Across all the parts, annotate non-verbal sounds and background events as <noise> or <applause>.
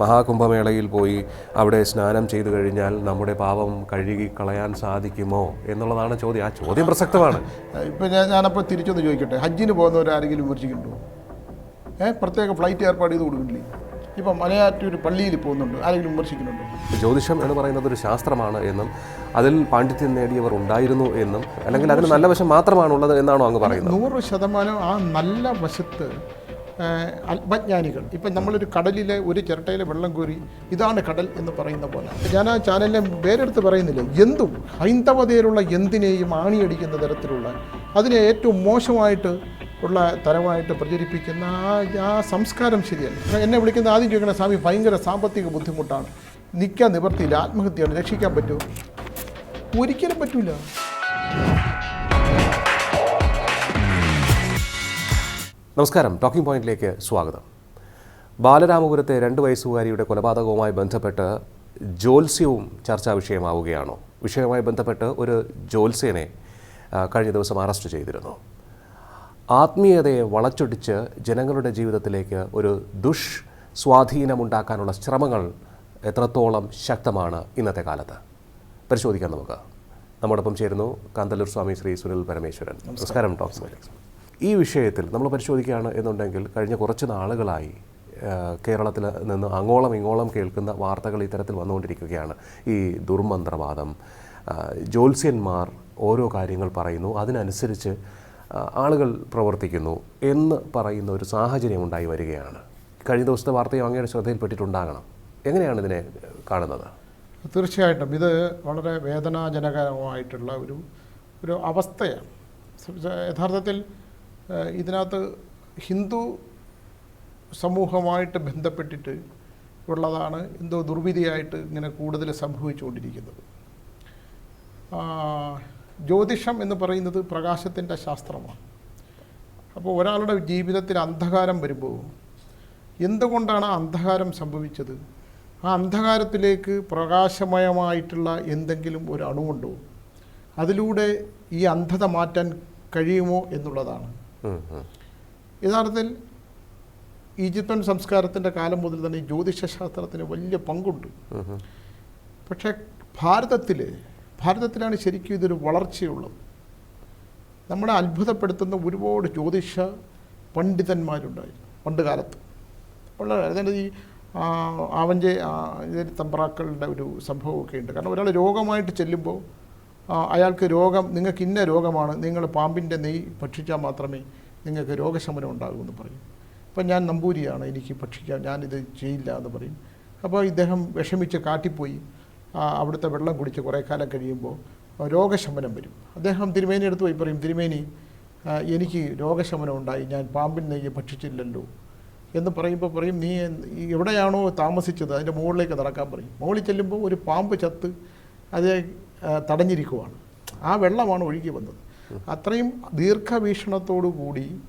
മഹാകുംഭമേളയിൽ പോയി അവിടെ സ്നാനം ചെയ്തു കഴിഞ്ഞാൽ നമ്മുടെ പാപം കഴുകി കളയാൻ സാധിക്കുമോ എന്നുള്ളതാണ് ചോദ്യം. ആ ചോദ്യം പ്രസക്തമാണ്. ഇപ്പം ഞാൻ ഞാനപ്പോൾ തിരിച്ചൊന്ന് ചോദിക്കട്ടെ? ഹജ്ജിന് പോകുന്നവരാരെങ്കിലും വിമർശിക്കുന്നുണ്ടോ? ഏ പ്രത്യേക ഫ്ലൈറ്റ് ഏർപ്പാട് ചെയ്ത് കൊടുക്കുന്നില്ലേ? ഇപ്പം മലയാറ്റൂർ പള്ളിയിൽ പോകുന്നുണ്ട്. ആരെങ്കിലും വിമർശിക്കുന്നുണ്ടോ? ജ്യോതിഷം എന്ന് പറയുന്നത് ഒരു ശാസ്ത്രമാണ് എന്നും അതിൽ പാണ്ഡിത്യം നേടിയവർ ഉണ്ടായിരുന്നു എന്നും അല്ലെങ്കിൽ അതിന് നല്ല വശം മാത്രമാണുള്ളത് എന്നാണോ അങ്ങ് പറയുന്നത്? നൂറ് ശതമാനം ആ നല്ല വശത്ത് അല്പജ്ഞാനികൾ. ഇപ്പം നമ്മളൊരു കടലിലെ ഒരു ചിരട്ടയിലെ വെള്ളം കോരി ഇതാണ് കടൽ എന്ന് പറയുന്ന പോലെ. ഞാൻ ആ ചാനലിനെ പേരെടുത്ത് പറയുന്നില്ല? എന്തും ഹൈന്ദവതയിലുള്ള എന്തിനേയും ആണിയടിക്കുന്ന തരത്തിലുള്ള അതിനെ ഏറ്റവും മോശമായിട്ട് ഉള്ള തരമായിട്ട് പ്രചരിപ്പിക്കുന്ന ആ ആ സംസ്കാരം ശരിയല്ല. എന്നെ വിളിക്കുന്ന ആദ്യം ചോദിക്കണ സ്വാമി ഭയങ്കര സാമ്പത്തിക ബുദ്ധിമുട്ടാണ്. നിൽക്കാൻ നിവർത്തിയില്ല ആത്മഹത്യയാണ്. രക്ഷിക്കാൻ പറ്റുമോ ഒരിക്കലും പറ്റൂല. നമസ്കാരം. ടോക്കിംഗ് പോയിന്റിലേക്ക് സ്വാഗതം. ബാലരാമപുരത്തെ രണ്ട് വയസ്സുകാരിയുടെ കൊലപാതകവുമായി ബന്ധപ്പെട്ട് ജ്യോത്സ്യവും ചർച്ചാ വിഷയമാവുകയാണോ? വിഷയവുമായി ബന്ധപ്പെട്ട് ഒരു ജ്യോത്സ്യനെ കഴിഞ്ഞ ദിവസം അറസ്റ്റ് ചെയ്തിരുന്നു. ആത്മീയതയെ വളച്ചൊടിച്ച് ജനങ്ങളുടെ ജീവിതത്തിലേക്ക് ഒരു ദുഷ് സ്വാധീനമുണ്ടാക്കാനുള്ള ശ്രമങ്ങൾ എത്രത്തോളം ശക്തമാണ് ഇന്നത്തെ കാലത്ത്? പരിശോധിക്കാം നമുക്ക്. നമ്മോടൊപ്പം ചേരുന്നു കാന്തല്ലൂർ സ്വാമി ശ്രീ സുനിൽ പരമേശ്വരൻ. നമസ്കാരം. ടോക്സ് മൈലിക്സ്. ഈ വിഷയത്തിൽ നമ്മൾ പരിശോധിക്കുകയാണ് എന്നുണ്ടെങ്കിൽ കഴിഞ്ഞ കുറച്ച് നാളുകളായി കേരളത്തിൽ നിന്ന് അങ്ങോളം ഇങ്ങോളം കേൾക്കുന്ന വാർത്തകൾ ഇത്തരത്തിൽ വന്നുകൊണ്ടിരിക്കുകയാണ്. ഈ ദുർമന്ത്രവാദം ജ്യോത്സ്യന്മാർ ഓരോ കാര്യങ്ങൾ പറയുന്നു അതിനനുസരിച്ച് ആളുകൾ പ്രവർത്തിക്കുന്നു എന്ന് പറയുന്ന ഒരു സാഹചര്യം ഉണ്ടായി വരികയാണ്. കഴിഞ്ഞ ദിവസത്തെ വാർത്തയും അങ്ങയുടെ ശ്രദ്ധയിൽപ്പെട്ടിട്ടുണ്ടാകണം. എങ്ങനെയാണ് ഇതിനെ കാണുന്നത്? തീർച്ചയായിട്ടും ഇത് വളരെ വേദനാജനകമായിട്ടുള്ള ഒരു ഒരു അവസ്ഥയാണ്. യഥാർത്ഥത്തിൽ ഇതിനകത്ത് ഹിന്ദു സമൂഹമായിട്ട് ബന്ധപ്പെട്ടിട്ട് ഉള്ളതാണ് എന്തോ ദുർവിധിയായിട്ട് ഇങ്ങനെ കൂടുതൽ സംഭവിച്ചുകൊണ്ടിരിക്കുന്നത്. ജ്യോതിഷം എന്ന് പറയുന്നത് പ്രകാശത്തിന്റെ ശാസ്ത്രമാണ്. അപ്പോൾ ഒരാളുടെ ജീവിതത്തിൽ അന്ധകാരം വരുമ്പോൾ എന്തുകൊണ്ടാണ് അന്ധകാരം സംഭവിച്ചത്? ആ അന്ധകാരത്തിലേക്ക് പ്രകാശമയമായിട്ടുള്ള എന്തെങ്കിലും ഒരു അണുവുണ്ടോ? അതിലൂടെ ഈ അന്ധത മാറ്റാൻ കഴിയുമോ എന്നുള്ളതാണ്. യഥാർത്ഥത്തിൽ ഈജിപ്തൻ സംസ്കാരത്തിന്റെ കാലം മുതൽ തന്നെ ജ്യോതിഷശാസ്ത്രത്തിന് വലിയ പങ്കുണ്ട്. പക്ഷേ ഭാരതത്തിൽ ഭാരതത്തിലാണ് ശരിക്കും ഇതൊരു വളർച്ചയുള്ളത്. നമ്മളെ അത്ഭുതപ്പെടുത്തുന്ന ഒരുപാട് ജ്യോതിഷ പണ്ഡിതന്മാരുണ്ടായിരുന്നു പണ്ട് കാലത്ത്. വളരെ അതായത് ഈ ആവഞ്ചേ തമ്പ്രാക്കളുടെ ഒരു സംഭവമൊക്കെ ഉണ്ട്. കാരണം ഒരാൾ രോഗമായിട്ട് ചെല്ലുമ്പോൾ അയാൾക്ക് രോഗം നിങ്ങൾക്ക് ഇന്ന രോഗമാണ് നിങ്ങൾ പാമ്പിന്റെ നെയ് ഭക്ഷിച്ചാൽ മാത്രമേ നിങ്ങൾക്ക് രോഗശമനം ഉണ്ടാകൂ എന്ന് പറയും. അപ്പം ഞാൻ നമ്പൂരിയാണ് എനിക്ക് ഭക്ഷിക്കാം ഞാനിത് ചെയ്യില്ല എന്ന് പറയും. അപ്പോൾ ഇദ്ദേഹം വിഷമിച്ച് കാട്ടിപ്പോയി. അവിടുത്തെ വെള്ളം കുടിച്ച് കുറേ കാലം കഴിയുമ്പോൾ രോഗശമനം വരും. അദ്ദേഹം തിരുമേനി എടുത്ത് പോയി പറയും തിരുമേനി എനിക്ക് രോഗശമനം ഉണ്ടായി ഞാൻ പാമ്പിൻ നെയ്യ് ഭക്ഷിച്ചില്ലല്ലോ. എന്ന് പറയുമ്പോൾ പറയും നീ എവിടെയാണോ താമസിച്ചത്? അതിന്റെ മുകളിലേക്ക് നടക്കാൻ പറയും. മുകളിൽ ചെല്ലുമ്പോൾ ഒരു പാമ്പ് ചത്ത് അത് തടഞ്ഞിരിക്കുവാണ്. ആ വെള്ളമാണ് ഒഴുകി വന്നത്. അത്രയും ദീർഘവീക്ഷണത്തോടു കൂടി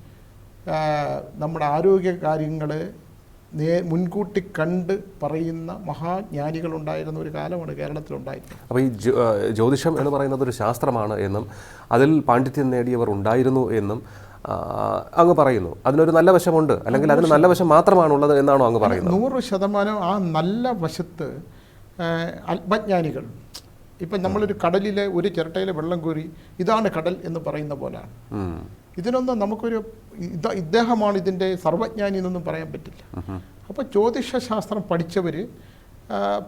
നമ്മുടെ ആരോഗ്യ കാര്യങ്ങളെ നേ മുൻകൂട്ടി കണ്ട് പറയുന്ന മഹാജ്ഞാനികളുണ്ടായിരുന്ന ഒരു കാലമാണ് കേരളത്തിലുണ്ടായിരുന്നത്. അപ്പോൾ ഈ ജ്യോ- ജ്യോതിഷം എന്ന് പറയുന്നത് ഒരു ശാസ്ത്രമാണ് എന്നും അതിൽ പാണ്ഡിത്യം നേടിയവർ ഉണ്ടായിരുന്നു എന്നും അങ്ങ് പറയുന്നു. അതിനൊരു നല്ല വശമുണ്ട്. അല്ലെങ്കിൽ അതിന് നല്ല വശം മാത്രമാണുള്ളത് എന്നാണോ അങ്ങ് പറയുന്നത്? നൂറ് ശതമാനം ആ നല്ല വശത്ത് അല്പജ്ഞാനികൾ ഇപ്പം നമ്മളൊരു കടലിലെ ഒരു ചിരട്ടയിലെ വെള്ളം കോരി ഇതാണ് കടൽ എന്ന് പറയുന്ന പോലെയാണ് ഇതിനൊന്നും നമുക്കൊരു ഇത് ഇദ്ദേഹമാണ് ഇതിന്റെ സർവജ്ഞാനി എന്നൊന്നും പറയാൻ പറ്റില്ല. അപ്പോൾ ജ്യോതിഷശാസ്ത്രം പഠിച്ചവർ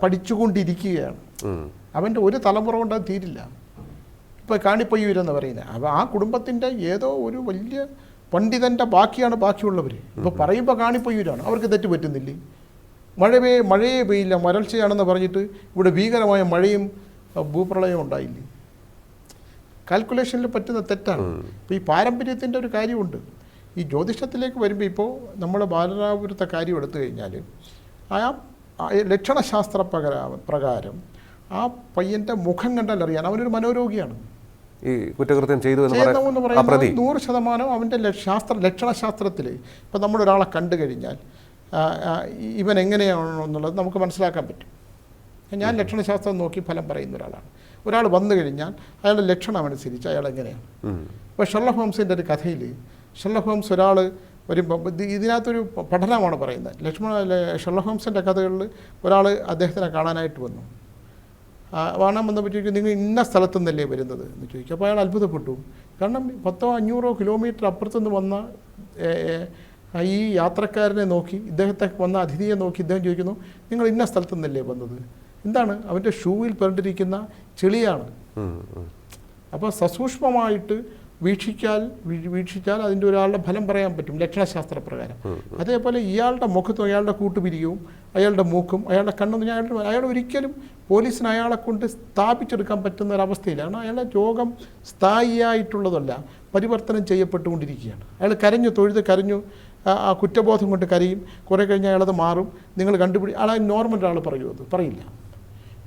പഠിച്ചുകൊണ്ടിരിക്കുകയാണ്. അവന്റെ ഒരു തലമുറ കൊണ്ട് അത് തീരില്ല. ഇപ്പോൾ കാണിപ്പയ്യൂരെന്ന് പറയുന്നത്. അപ്പോൾ ആ കുടുംബത്തിന്റെ ഏതോ ഒരു വലിയ പണ്ഡിതന്റെ ബാക്കിയാണ് ബാക്കിയുള്ളവർ ഇപ്പോൾ പറയുമ്പോൾ കാണിപ്പയ്യൂരാണ്. അവർക്ക് തെറ്റ് പറ്റുന്നില്ലേ? മഴ പെയ്യ മഴയേ പെയ്യില്ല വരൾച്ചയാണെന്ന് പറഞ്ഞിട്ട് ഇവിടെ ഭീകരമായ മഴയും ഭൂപ്രളയം ഉണ്ടായില്ലേ? കാൽക്കുലേഷനിൽ പറ്റുന്ന തെറ്റാണ്. അപ്പോൾ ഈ പാരമ്പര്യത്തിന്റെ ഒരു കാര്യമുണ്ട്. ഈ ജ്യോതിഷത്തിലേക്ക് വരുമ്പോൾ ഇപ്പോൾ നമ്മൾ ബാലരാപുരത്തെ കാര്യം എടുത്തു കഴിഞ്ഞാൽ ആ ലക്ഷണശാസ്ത്ര പ്രകാരം ആ പയ്യന്റെ മുഖം കണ്ടാൽ അറിയാൻ അവനൊരു മനോരോഗിയാണ്. ഈ കുറ്റകൃത്യം ചെയ്തു എന്ന് പറയുന്നത് നൂറ് ശതമാനം അവന്റെ ശാസ്ത്ര ലക്ഷണശാസ്ത്രത്തിൽ ഇപ്പം നമ്മളൊരാളെ കണ്ടു കഴിഞ്ഞാൽ ഇവൻ എങ്ങനെയാണോ എന്നുള്ളത് നമുക്ക് മനസ്സിലാക്കാൻ പറ്റും. ഞാൻ ലക്ഷണശാസ്ത്രം നോക്കി ഫലം പറയുന്ന ഒരാളാണ്. ഒരാൾ വന്നു കഴിഞ്ഞാൽ അയാളുടെ ലക്ഷണം അനുസരിച്ച് അയാൾ എങ്ങനെയാണ്? അപ്പോൾ ഇപ്പോൾ ഷെർലക് ഹോംസിന്റെ ഒരു കഥയിൽ ഷെർലക് ഹോംസ് ഒരാൾ വരുമ്പോൾ ഇത് ഇതിനകത്തൊരു പഠനമാണ് പറയുന്നത്. ലക്ഷ്മണ ഷെർലക് ഹോംസിന്റെ കഥകളിൽ ഒരാൾ അദ്ദേഹത്തിനെ കാണാനായിട്ട് വന്നു. കാണാൻ വന്നപ്പോൾ ചോദിക്കും നിങ്ങൾ ഇന്ന സ്ഥലത്തു നിന്നല്ലേ വരുന്നത് എന്ന് ചോദിക്കും. അപ്പോൾ അയാൾ അത്ഭുതപ്പെട്ടു. കാരണം പത്തോ അഞ്ഞൂറോ കിലോമീറ്റർ അപ്പുറത്തുനിന്ന് വന്ന ഈ യാത്രക്കാരനെ നോക്കി ഇദ്ദേഹത്തെ വന്ന അതിഥിയെ നോക്കി ഇദ്ദേഹം ചോദിക്കുന്നു നിങ്ങൾ ഇന്ന സ്ഥലത്തു നിന്നല്ലേ വന്നത്? എന്താണ്? അവന്റെ ഷൂവിൽ പെരണ്ടിരിക്കുന്ന ചെളിയാണ്. അപ്പോൾ സസൂക്ഷ്മമായിട്ട് വീക്ഷിച്ചാൽ വീക്ഷിച്ചാൽ അതിന്റെ ഒരാളുടെ ഫലം പറയാൻ പറ്റും ലക്ഷണശാസ്ത്ര പ്രകാരം അതേപോലെ ഇയാളുടെ മുഖത്തും അയാളുടെ കൂട്ടുപിരികവും അയാളുടെ മൂക്കും അയാളുടെ കണ്ണും അയാളുടെ അയാൾ ഒരിക്കലും പോലീസിന് അയാളെ കൊണ്ട് സ്ഥാപിച്ചെടുക്കാൻ പറ്റുന്ന ഒരു കാരണം അയാളുടെ രോഗം സ്ഥായിയായിട്ടുള്ളതല്ല പരിവർത്തനം ചെയ്യപ്പെട്ടുകൊണ്ടിരിക്കുകയാണ്. അയാൾ കരഞ്ഞു തൊഴുത് കരഞ്ഞു ആ ആ കുറ്റബോധം കൊണ്ട് കരയും. കുറേ കഴിഞ്ഞ് അയാളത് മാറും. നിങ്ങൾ കണ്ടുപിടി അയാൾ നോർമൽ ഒരാൾ പറയുമോ അത് പറയില്ല.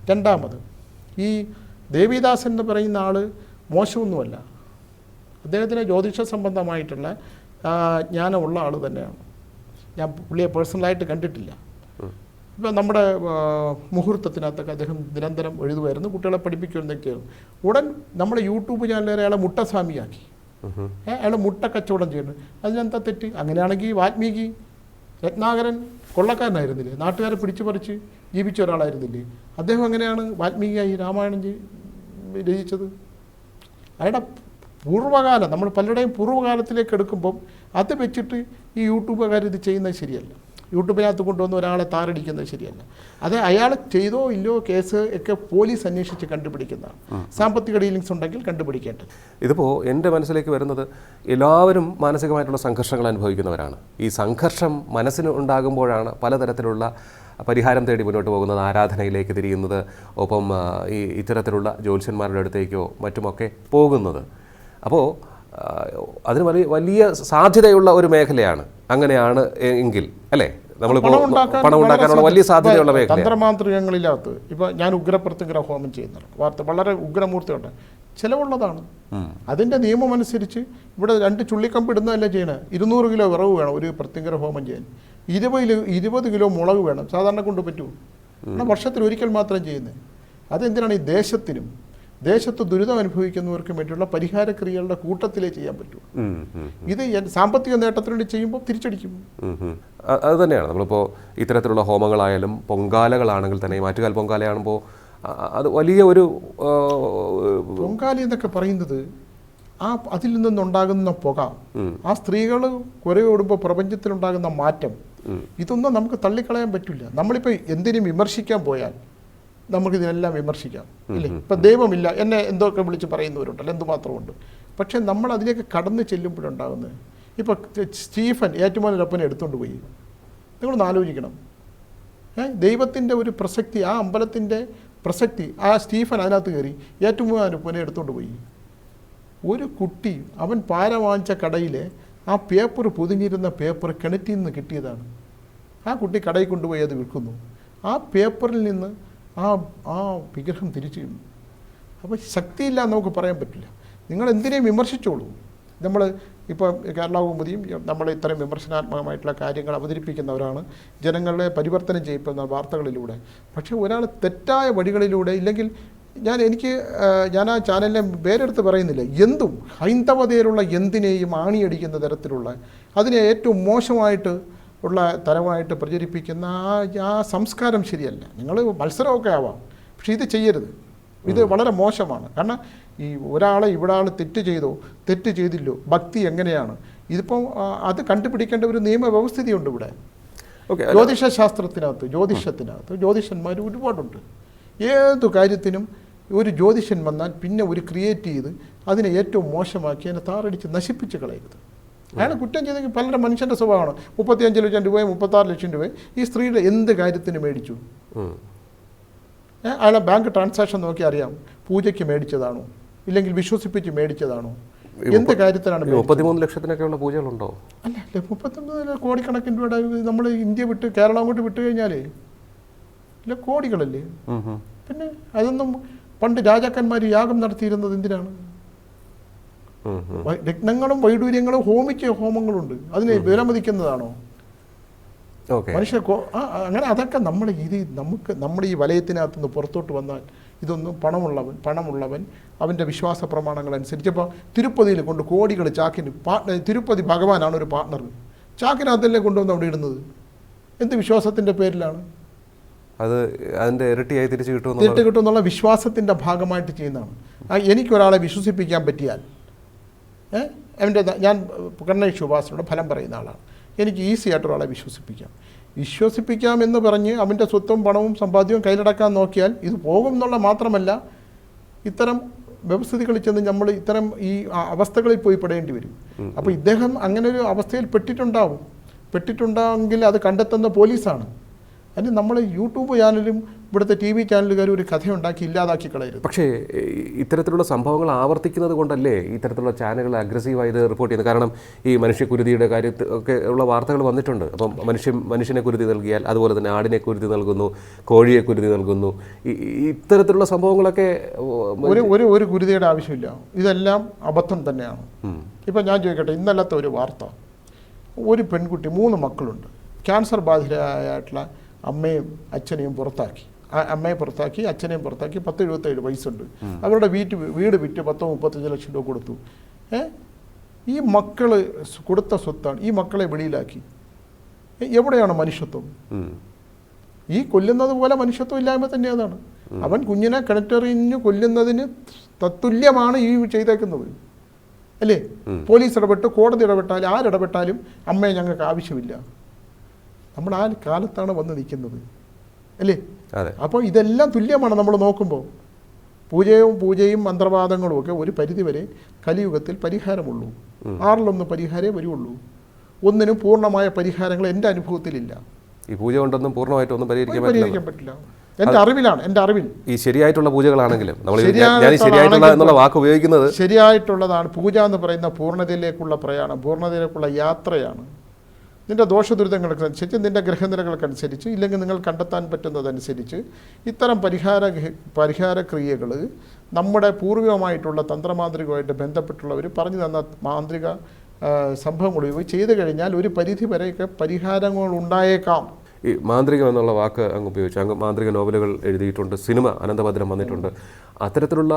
രണ്ടാമത് ഈ ദേവിദാസൻ എന്ന് പറയുന്ന ആൾ മോശമൊന്നുമല്ല. അദ്ദേഹത്തിന് ജ്യോതിഷ സംബന്ധമായിട്ടുള്ള ജ്ഞാനമുള്ള ആൾ തന്നെയാണ്. ഞാൻ പുള്ളിയെ പേഴ്സണലായിട്ട് കണ്ടിട്ടില്ല. ഇപ്പം നമ്മുടെ മുഹൂർത്തത്തിനകത്തൊക്കെ അദ്ദേഹം നിരന്തരം എഴുതുമായിരുന്നു. കുട്ടികളെ പഠിപ്പിക്കുമെന്നൊക്കെയായിരുന്നു. ഉടൻ നമ്മുടെ യൂട്യൂബ് ചാനലിൽ അയാളെ മുട്ടസ്വാമിയാക്കി. അയാൾ മുട്ട കച്ചവടം ചെയ്യുന്നു. അതിനെന്താ തെറ്റ്? അങ്ങനെയാണെങ്കിൽ വാത്മീകി രത്നാകരൻ കൊള്ളക്കാരനായിരുന്നില്ലേ? നാട്ടുകാരെ പിടിച്ചു പറിച്ച് ജീവിച്ച ഒരാളായിരുന്നില്ലേ? അദ്ദേഹം എങ്ങനെയാണ് വാൽമീകിയായി രാമായണം രചിച്ചത്? അയാളുടെ പൂർവകാലം നമ്മൾ പലരുടെയും പൂർവകാലത്തിലേക്ക് എടുക്കുമ്പം അത് വെച്ചിട്ട് ഈ യൂട്യൂബുകാർ ഇത് ചെയ്യുന്നത് ശരിയല്ല. യൂട്യൂബിനകത്ത് കൊണ്ടുവന്ന് ഒരാളെ താറടിക്കുന്നത് ശരിയല്ല. അത് അയാൾ ചെയ്തോ ഇല്ലയോ കേസ് ഒക്കെ പോലീസ് അന്വേഷിച്ച് കണ്ടുപിടിക്കുന്നതാണ്. സാമ്പത്തിക ഡീലിങ്സ് ഉണ്ടെങ്കിൽ കണ്ടുപിടിക്കേണ്ടത്. ഇതിപ്പോൾ എന്റെ മനസ്സിലേക്ക് വരുന്നത് എല്ലാവരും മാനസികമായിട്ടുള്ള സംഘർഷങ്ങൾ അനുഭവിക്കുന്നവരാണ്. ഈ സംഘർഷം മനസ്സിന് ഉണ്ടാകുമ്പോഴാണ് പലതരത്തിലുള്ള പരിഹാരം തേടി മുന്നോട്ട് പോകുന്നത്. ആരാധനയിലേക്ക് തിരിയുന്നത് ഒപ്പം ഈ ഇത്തരത്തിലുള്ള ജ്യോത്സ്യന്മാരുടെ അടുത്തേക്കോ മറ്റുമൊക്കെ പോകുന്നത്. അപ്പോൾ അതിന് വലിയ വലിയ സാധ്യതയുള്ള ഒരു മേഖലയാണ്. അങ്ങനെയാണ് എങ്കിൽ അല്ലേ? നമ്മളിപ്പോൾ പണം ഉണ്ടാക്കാനുള്ള വലിയ സാധ്യതയുള്ള ഇപ്പൊ മേഖല തന്ത്രമാന്ത്രികങ്ങളിനകത്ത് ഇപ്പൊ ഞാൻ ഉഗ്രപ്രത്യഗ്ര ഹോമം ചെയ്യുന്നുണ്ട് വാർത്ത വളരെ ഉഗ്രമൂർത്തിയുണ്ട്. ചിലവുള്ളതാണ്. അതിന്റെ നിയമം അനുസരിച്ച് ഇവിടെ രണ്ട് ചുള്ളിക്കമ്പ് ഇടുന്നതല്ല ചെയ്യണേ? ഇരുന്നൂറ് കിലോ വിറവ് വേണം ഒരു പ്രത്യഗ്ര ഹോമം ചെയ്യാൻ. ഇരുപത് ഇരുപത് കിലോ മുളക് വേണം. സാധാരണ കൊണ്ട് പറ്റുമോ? വർഷത്തിൽ ഒരിക്കൽ മാത്രം ചെയ്യുന്നത് അതെന്തിനാണ് ഈ ദേശത്തിനും ദേശത്ത് ദുരിതം അനുഭവിക്കുന്നവർക്കും വേണ്ടിയുള്ള പരിഹാരക്രിയകളുടെ കൂട്ടത്തിലേ ചെയ്യാൻ പറ്റൂ. ഇത് സാമ്പത്തിക നേട്ടത്തിന് വേണ്ടി ചെയ്യുമ്പോൾ തിരിച്ചടിക്കും. അത് തന്നെയാണ്. നമ്മളിപ്പോൾ ഇത്തരത്തിലുള്ള ഹോമങ്ങളായാലും പൊങ്കാലകളാണെങ്കിൽ തന്നെ പൊങ്കാലയാകുമ്പോൾ അ- അത് വലിയ ഒരു പൊങ്കാല പൊങ്കാലി എന്നൊക്കെ പറയുന്നത് ആ അതിൽ നിന്നുണ്ടാകുന്ന പുക ആ സ്ത്രീകൾ കുരയോടുമ്പോൾ പ്രപഞ്ചത്തിലുണ്ടാകുന്ന മാറ്റം ഇതൊന്നും നമുക്ക് തള്ളിക്കളയാൻ പറ്റില്ല. നമ്മളിപ്പോൾ എന്തിനും വിമർശിക്കാൻ പോയാൽ നമുക്കിതിനെല്ലാം വിമർശിക്കാം. ഇല്ലേ? ഇപ്പം ദൈവമില്ല. എന്നെ എന്തൊക്കെ വിളിച്ച് പറയുന്നവരുണ്ടല്ലോ എന്തുമാത്രമുണ്ട്. പക്ഷേ നമ്മൾ അതിലേക്ക് കടന്നു ചെല്ലുമ്പോഴുണ്ടാകുന്നത് ഇപ്പം സ്റ്റീഫൻ ഏറ്റുമാനൊരപ്പനെ എടുത്തുകൊണ്ട് പോയി. നിങ്ങളൊന്ന് ആലോചിക്കണം. ഏ ദൈവത്തിന്റെ ഒരു പ്രസക്തി ആ അമ്പലത്തിന്റെ പ്രസക്തി ആ സ്റ്റീഫൻ അതിനകത്ത് കയറി ഏറ്റുമാനൊപ്പനെ എടുത്തുകൊണ്ട് പോയി. ഒരു കുട്ടി അവൻ പാര വാങ്ങിച്ച കടയിലെ ആ പേപ്പർ പൊതിഞ്ഞിരുന്ന പേപ്പർ കിണറ്റിൽ നിന്ന് കിട്ടിയതാണ്. ആ കുട്ടി കടയിൽ കൊണ്ടുപോയി അത് വിൽക്കുന്നു. ആ പേപ്പറിൽ നിന്ന് ആ ആ വിഗ്രഹം തിരിച്ചു അപ്പോൾ ശക്തിയില്ല നമുക്ക് പറയാൻ പറ്റില്ല. നിങ്ങൾ എന്തിനേയും വിമർശിച്ചോളൂ. നമ്മൾ ഇപ്പോൾ കേരള കൗമുദിയും നമ്മൾ ഇത്തരം വിമർശനാത്മകമായിട്ടുള്ള കാര്യങ്ങൾ അവതരിപ്പിക്കുന്നവരാണ്. ജനങ്ങളെ പരിവർത്തനം ചെയ്യപ്പെടുന്ന വാർത്തകളിലൂടെ. പക്ഷേ ഒരാൾ തെറ്റായ വഴികളിലൂടെ ഇല്ലെങ്കിൽ ഞാൻ എനിക്ക് ഞാൻ ആ ചാനലിനെ പേരെടുത്ത് പറയുന്നില്ല. എന്തും ഹൈന്ദവതയിലുള്ള എന്തിനേയും ആണിയടിക്കുന്ന തരത്തിലുള്ള അതിനെ ഏറ്റവും മോശമായിട്ട് ഉള്ള തരമായിട്ട് പ്രചരിപ്പിക്കുന്ന ആ ആ സംസ്കാരം ശരിയല്ല. നിങ്ങൾ മത്സരമൊക്കെ ആവാം. പക്ഷേ ഇത് ചെയ്യരുത്. ഇത് വളരെ മോശമാണ്. കാരണം ഈ ഒരാളെ ഇവിടെ ആൾ തെറ്റ് ചെയ്തോ തെറ്റ് ചെയ്തില്ലോ ഭക്തി എങ്ങനെയാണ്? ഇതിപ്പോൾ അത് കണ്ടുപിടിക്കേണ്ട ഒരു നിയമവ്യവസ്ഥിതിയുണ്ട് ഇവിടെ. ഓക്കെ ജ്യോതിഷ ശാസ്ത്രത്തിനകത്ത് ജ്യോതിഷത്തിനകത്ത് ജ്യോതിഷന്മാർ ഒരുപാടുണ്ട്. ഏത് കാര്യത്തിനും ഒരു ജ്യോതിഷൻ വന്നാൽ പിന്നെ ഒരു ക്രിയേറ്റ് ചെയ്ത് അതിനെ ഏറ്റവും മോശമാക്കി അതിനെ താറടിച്ച് നശിപ്പിച്ച് കളയരുത്. അയാൾ കുറ്റം ചെയ്തെങ്കിൽ പലരുടെ മനുഷ്യന്റെ സ്വഭാവമാണ്. മുപ്പത്തിയഞ്ച് ലക്ഷം രൂപയും മുപ്പത്താറ് ലക്ഷം രൂപയും ഈ സ്ത്രീയുടെ എന്ത് കാര്യത്തിന് മേടിച്ചു. അയാളെ ബാങ്ക് ട്രാൻസാക്ഷൻ നോക്കി അറിയാം. പൂജയ്ക്ക് മേടിച്ചതാണോ? ഇല്ലെങ്കിൽ വിശ്വസിപ്പിച്ച് മേടിച്ചതാണോ? എന്ത് മേടിച്ചത്? മുപ്പത്തിമൂന്ന് ലക്ഷത്തിനൊക്കെയുള്ള പൂജകളുണ്ടോ? അല്ല അല്ല മുപ്പത്തൊമ്പത് കോടിക്കണക്കിന് രൂപയുടെ നമ്മൾ ഇന്ത്യ വിട്ട് കേരളം അങ്ങോട്ട് വിട്ട് കഴിഞ്ഞാലേ ഇല്ല കോടികളല്ലേ. പിന്നെ അതൊന്നും പണ്ട് രാജാക്കന്മാർ യാഗം നടത്തിയിരുന്നത് എന്തിനാണ്? രത്നങ്ങളും വൈഡൂര്യങ്ങളും ഹോമിച്ച ഹോമങ്ങളുണ്ട്. അതിനെ വിലമതിക്കുന്നതാണോ മനുഷ്യ അങ്ങനെ അതൊക്കെ നമ്മൾ ഇത് നമുക്ക് നമ്മുടെ ഈ വലയത്തിനകത്ത് നിന്ന് പുറത്തോട്ട് വന്നാൽ ഇതൊന്നും പണമുള്ളവൻ പണമുള്ളവൻ അവന്റെ വിശ്വാസ പ്രമാണങ്ങൾ അനുസരിച്ച് ഇപ്പോൾ തിരുപ്പതിയിൽ കൊണ്ട് കോടികൾ ചാക്കിന് പാർട്ട്ണർ തിരുപ്പതി ഭഗവാനാണ് ഒരു പാർട്ണർ ചാക്കിനകത്തല്ലേ കൊണ്ടുവന്ന് അവിടെ ഇടുന്നത്? എന്ത് വിശ്വാസത്തിന്റെ പേരിലാണ്? അത് അതിന്റെ ഇരട്ടിയായി തിരിച്ചു തിരിട്ട് കിട്ടുമെന്നുള്ള കിട്ടുമെന്നുള്ള വിശ്വാസത്തിന്റെ ഭാഗമായിട്ട് ചെയ്യുന്നതാണ്. എനിക്കൊരാളെ വിശ്വസിപ്പിക്കാൻ പറ്റിയാൽ എന്റെ ഞാൻ കണ്ണേഷ് ഉപാസനയുടെ ഫലം പറയുന്ന ആളാണ്. എനിക്ക് ഈസി ആയിട്ട് ഒരാളെ വിശ്വസിപ്പിക്കാം. വിശ്വസിപ്പിക്കാം എന്ന് പറഞ്ഞ് അവന്റെ സ്വത്തും പണവും സമ്പാദ്യവും കയ്യിലടക്കാൻ നോക്കിയാൽ ഇത് പോകും എന്നുള്ള മാത്രമല്ല ഇത്തരം വ്യവസ്ഥിതികളിൽ ചെന്ന് നമ്മൾ ഇത്തരം ഈ അവസ്ഥകളിൽ പോയി പെടേണ്ടി വരും. അപ്പോൾ ഇദ്ദേഹം അങ്ങനെ ഒരു അവസ്ഥയിൽ പെട്ടിട്ടുണ്ടാവും. പെട്ടിട്ടുണ്ടെങ്കിൽ അത് കണ്ടെത്തുന്ന പോലീസാണ്. അതിന് നമ്മൾ യൂട്യൂബ് ചാനലും ഇവിടുത്തെ ടി വി ചാനലുകാർ ഒരു കഥയുണ്ടാക്കി ഇല്ലാതാക്കി കളയരുത്. പക്ഷേ ഇത്തരത്തിലുള്ള സംഭവങ്ങൾ ആവർത്തിക്കുന്നത് കൊണ്ടല്ലേ ഇത്തരത്തിലുള്ള ചാനലുകൾ അഗ്രസീവായി റിപ്പോർട്ട് ചെയ്യുന്നത്? കാരണം ഈ മനുഷ്യക്കുരുതിയുടെ കാര്യത്തിൽ ഒക്കെ ഉള്ള വാർത്തകൾ വന്നിട്ടുണ്ട്. അപ്പം മനുഷ്യൻ മനുഷ്യനെ കുരുതി നൽകിയാൽ അതുപോലെ തന്നെ ആടിനെ കുരുതി നൽകുന്നു കോഴിയെ കുരുതി നൽകുന്നു. ഇത്തരത്തിലുള്ള സംഭവങ്ങളൊക്കെ ഒരു ഒരു ഒരു കുരുതിയുടെ ആവശ്യമില്ല. ഇതെല്ലാം അബദ്ധം തന്നെയാണ്. ഇപ്പം ഞാൻ ചോദിക്കട്ടെ ഇന്നലത്തെ ഒരു വാർത്ത. ഒരു പെൺകുട്ടി മൂന്ന് മക്കളുണ്ട്. ക്യാൻസർ ബാധിതരായിട്ടുള്ള അമ്മയും അച്ഛനെയും പുറത്താക്കി. അമ്മയെ പുറത്താക്കി അച്ഛനെയും പുറത്താക്കി പത്ത് എഴുപത്തേഴ് വയസ്സുണ്ട്. അവരുടെ വീട്ട് വീട് വിറ്റ് പത്തോ മുപ്പത്തഞ്ച് ലക്ഷം രൂപ കൊടുത്തു. ഏ? ഈ മക്കൾ കൊടുത്ത സ്വത്താണ് ഈ മക്കളെ വെളിയിലാക്കി. എവിടെയാണ് മനുഷ്യത്വം? ഈ കൊല്ലുന്നത് പോലെ മനുഷ്യത്വം ഇല്ലായ്മ തന്നെ അതാണ് അവൻ കുഞ്ഞിനെ കിണറ്റെറിഞ്ഞ് കൊല്ലുന്നതിന് തത്തുല്യമാണ് ഈ ചെയ്തേക്കുന്നത്. അല്ലേ? പോലീസ് ഇടപെട്ട് കോടതി ഇടപെട്ടാലും ആരിടപെട്ടാലും അമ്മയെ ഞങ്ങൾക്ക് ആവശ്യമില്ല. നമ്മൾ ആ കാലത്താണ് വന്ന് നിൽക്കുന്നത്. അല്ലേ? അപ്പോൾ ഇതെല്ലാം തുല്യമാണ് നമ്മൾ നോക്കുമ്പോൾ. പൂജയും പൂജയും മന്ത്രവാദങ്ങളും ഒക്കെ ഒരു പരിധിവരെ കലിയുഗത്തിൽ പരിഹാരമുള്ളൂ. ആറിലൊന്ന് പരിഹാരമേ വരുള്ളൂ. ഒന്നിനും പൂർണമായ പരിഹാരങ്ങൾ എന്റെ അനുഭവത്തിലില്ല. ഈ പൂജ കൊണ്ടൊന്നും പൂർണമായിട്ട് ഒന്നും പരിഹരിക്കാൻ പറ്റില്ല. എന്റെ അറിവിലാണ് എന്റെ അറിവിൽ. ഈ ശരിയായിട്ടുള്ള പൂജകളാണെങ്കിലും നമ്മൾ ശരിയായിട്ടുള്ള എന്നുള്ള വാക്ക് ഉപയോഗിക്കുന്നത് ശരിയായിട്ടുള്ളതാണ്. പൂജ എന്ന് പറയുന്ന പൂർണതയിലേക്കുള്ള പ്രയാണം പൂർണതയിലേക്കുള്ള യാത്രയാണ്. നിന്റെ ദോഷദുരിതങ്ങൾക്കനുസരിച്ച് നിന്റെ ഗ്രഹനിലകൾക്കനുസരിച്ച് ഇല്ലെങ്കിൽ നിങ്ങൾ കണ്ടെത്താൻ പറ്റുന്നതനുസരിച്ച് ഇത്തരം പരിഹാര പരിഹാര ക്രിയകൾ നമ്മുടെ പൂർവികമായിട്ടുള്ള തന്ത്രമാന്ത്രികമായിട്ട് ബന്ധപ്പെട്ടുള്ളവർ പറഞ്ഞു തന്ന മാന്ത്രിക സംഭവങ്ങൾ ഉപയോഗിച്ച് ചെയ്തു കഴിഞ്ഞാൽ ഒരു പരിധി വരെയൊക്കെ പരിഹാരങ്ങൾ ഉണ്ടായേക്കാം ഈ മാന്ത്രികം എന്നുള്ള വാക്ക് അങ്ങ് ഉപയോഗിച്ചു. അങ്ങ് മാന്ത്രിക നോവലുകൾ എഴുതിയിട്ടുണ്ട് സിനിമ അനന്തഭദ്രം വന്നിട്ടുണ്ട്. അത്തരത്തിലുള്ള